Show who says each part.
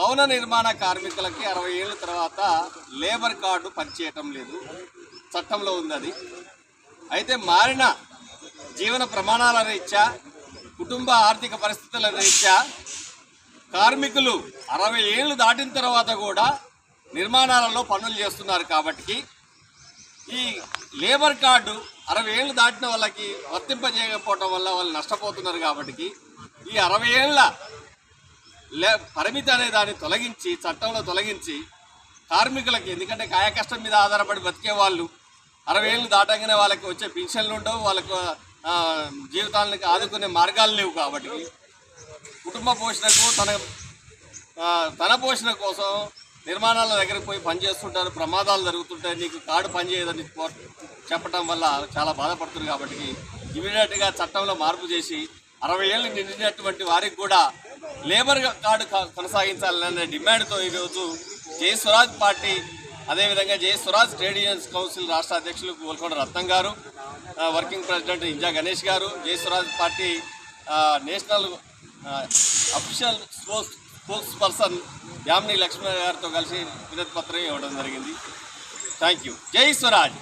Speaker 1: భవన నిర్మాణ కార్మికులకి అరవై ఏళ్ళ తర్వాత లేబర్ కార్డు పనిచేయటం లేదు. చట్టంలో ఉంది అది అయితే మారిన జీవన ప్రమాణాల రీత్యా కుటుంబ ఆర్థిక పరిస్థితుల రీత్యా కార్మికులు అరవై ఏళ్ళు దాటిన తర్వాత కూడా నిర్మాణాలలో పనులు చేస్తున్నారు కాబట్టి ఈ లేబర్ కార్డు అరవై ఏళ్ళు దాటిన వాళ్ళకి వర్తింపజేయకపోవటం వల్ల వాళ్ళు నష్టపోతున్నారు కాబట్టి ఈ అరవై ఏళ్ళ లే పరిమితి అనే దాన్ని తొలగించి చట్టంలో తొలగించి కార్మికులకి ఎందుకంటే కాయ కష్టం మీద ఆధారపడి బతికే వాళ్ళు అరవై ఏళ్ళు దాటంగానే వాళ్ళకి వచ్చే పింఛన్లు ఉండవు వాళ్ళకు ఆ, జీవితాలకు ఆదుకునే మార్గాలు లేవు కాబట్టి. కుటుంబ పోషణకు తన తన పోషణ కోసం నిర్మాణాల దగ్గరికి పోయి పనిచేస్తుంటారు ప్రమాదాలు జరుగుతుంటాయి నీకు కార్డు పనిచేయదని చెప్పడం వల్ల చాలా బాధపడుతుంది కాబట్టి ఇమీడియట్గా చట్టంలో మార్పు చేసి అరవై ఏళ్ళు నిండినటువంటి వారికి కూడా లేబర్ కార్డు కొనసాగించాలనే డిమాండ్తో ఈరోజు జై స్వరాజ్ పార్టీ అదేవిధంగా జై స్వరాజ్ ట్రేడ్ యూనియన్స్ కౌన్సిల్ రాష్ట్ర అధ్యక్షులు గోల్కొండ రత్నం గారు వర్కింగ్ ప్రెసిడెంట్ ఇంజా గణేష్ గారు Jai Swaraj Party national official spokes spokesperson Yamini Lakshman గారితో కలిసి వినతి పత్రం ఇవ్వడం జరిగింది. థ్యాంక్ యూ జై స్వరాజ్.